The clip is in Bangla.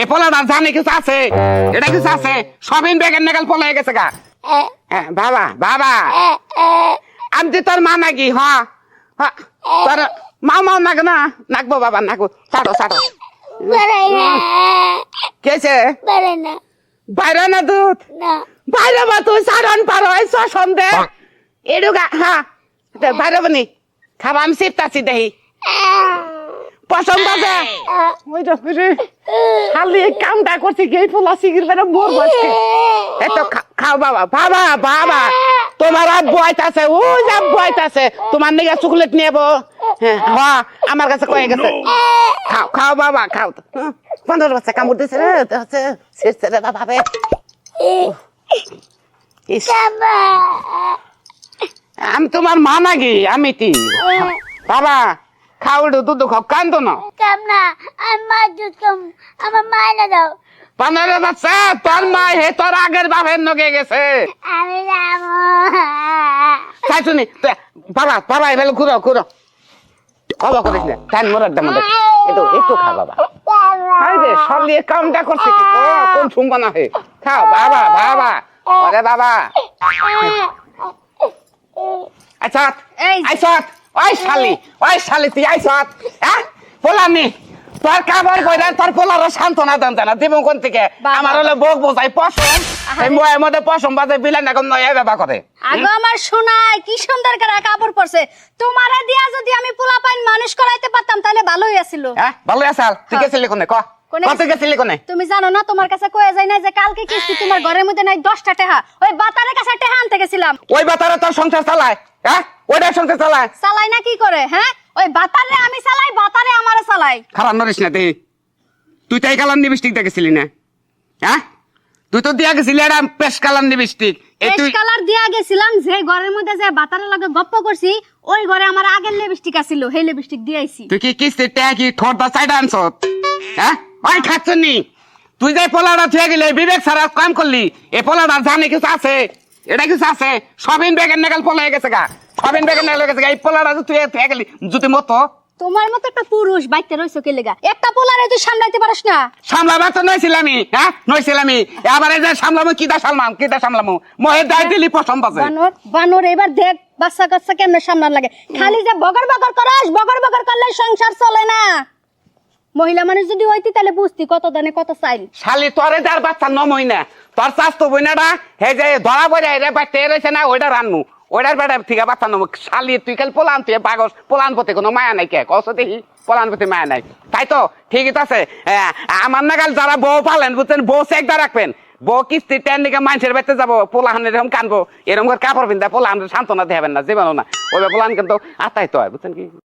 এ পোলাটা জানে কিছু আছে? এটা কিছু আছে? সবিন বেগের নেগাল পলাই গেছে গা। হ্যাঁ, বাবা বাবা। আমি যে তোর মা নাকি হ? তোর মা মা নাগ না? নাকবো বাবা নাকবো। ছাড়ো ছাড়ো। কেছে বাইরে না দুধ? বাইরে বা তুই সারন পারো এই সন্দেহ এডুগা হ্যাঁ বাইরে বনি। খাবা আমি সিপতাছি দেহি। পছন্দ আছে? ওই তো রে খালি এই কামটা করছি গেই পোলা সিগির বেড়ে মোর বসছে এই তো খা- খাও বাবা। বাবা বাবা। তোমার আব্বু আইতাছে ও যে আব্বু আইতাছে তোমার নিগে চকলেট নেব হ্যাঁ হ্যাঁ, আমার কাছে কয়ে গেছে। খাও খাও বাবা খাও তো। হ্যাঁ, পনেরো বাচ্চা কামড় দিছে রে তো হচ্ছে শেষ রে বাবা রে। আমি তোমার মা নাকি? আমি কি বাবা খাও একটু দুধ খাও কান্দো না? কামনা আমার দুধ কম আমার দাও পনেরো বাচ্চা তোর মা হে তোর আগের বাপের নগে গেছে। আমি যাব তাই শুনি বাবা বাবা এবার ঘুরো ঘুরো বাবা করিস না? তাই মোর একদম একটু একটু খা বাবা। হাই রে সলিয়ে কামটা করছে কি? কোন শুনব না হে খাও বাবা বাবা। ওরে বাবা। আচ্ছা আইসত ওই শালি ওই শালি তুই আইসত হ্যাঁ? পোলানি তোর কাবার কইরা তোর পোলার সান্ত্বনা দেন কোন থেকে? আমার হলো বক বোঝাই পশম এই ময়ের মধ্যে পশম বাজে বিলান এখন নয় করে। আগো আমার শোনায় কি সুন্দর করে কাপড় পরছে। তোমারে দিয়া যদি আমি পোলা পাইন মানুষ করাইতে পারতাম তাহলে ভালোই আছিল। হ্যাঁ ভালো আসাল তুই হ্যাঁ। গেছিলি কোনে? ক? তুমি জানো না তোমার কাছে কয়ে যায় না যে কালকে কিস্তি তোমার ঘরের মধ্যে নাই দশটা টেহা। ওই বাতারের কাছে টেহা আনতে গেছিলাম। ওই বাতারে তোর সংসার চালায় হ্যাঁ? ওইটা সংসার চালায়। চালাই না কি করে হ্যাঁ? ওই বাতারে আমি চালাই বাতারে আমারে চালাই। খারাপ নরিস না তুই। তুই তো এই কালার লিপস্টিক দেখেছিলি না? হ্যাঁ? তুই তো দিয়া গেছিলি একটা পেশ কালার লিপস্টিক এই তুই কালার দিয়া গেছিলাম যে ঘরের মধ্যে যে বাতারের লগে গপ্প করছি ওই ঘরে আমার আগের লিপস্টিক আছিল সেই লিপস্টিক দিয়েছি। তুই কি কিস্তি ট্যা কি ঠোঁটটা সাইড আনছ? হ্যাঁ? ওই খাচ্ছ নি? তুই যে পোলাটা থুয়ে গেলে বিবেক সারা কাম করলি এ পোলাটা জানে কিছু আছে? এটা কিছু আছে? সবিন বেগের নেগাল পলাই গেছে গা। সবিন বেগের নেগাল গেছে গা এই পোলাটা তুই গেলি যদি মতো তোমার মতো একটা পুরুষ বাইতে রইছো কে লেগা? একটা পোলারে তুই সামলাইতে পারিস না। সামলাবা তো নইছিলামি হ্যাঁ? নইছিলামি। এবারে যে সামলামু কিদা সামলাম কিদা সামলামু? মহে দায় দিলি পছন্দ আছে বানর বানর এবার দেখ বাচ্চা কাচ্চা কেমনে সামলান লাগে। খালি যে বগর বগর করাস বগর বগর করলে সংসার চলে না। মহিলা মানুষ যদি হইতি তাহলে বুঝতি কত দানে কত চাইল। শালি তোরে যার বাচ্চা নমই না। তোর চাষ তো বইনাটা হে যে ধরা পড়ে রে বাচ্চা রয়েছে না ওইটা রান্নু। ওইটার বেটা থেকে বাচ্চা শালি, তুই কাল পোলান, তুই পাগস পোলান পথে কোনো মায়া নাই কে? কস দেখি, পোলান পথে মায়া নাই। তাই তো, ঠিকই তো আছে। আমার আমার নাগাল যারা বউ পালেন, বুঝছেন, বউ চেকদা রাখবেন। বউ কিস্তি টেন দিকে মানুষের বাড়িতে যাব, পোলাহান এরকম কানবো। এরকম করে কাপড় পিন্ধা পোলাহান সান্ত্বনা দেবেন না, জীবনও না। ওই পোলাহান কিন্তু আর তাই তো হয়, বুঝছেন কি?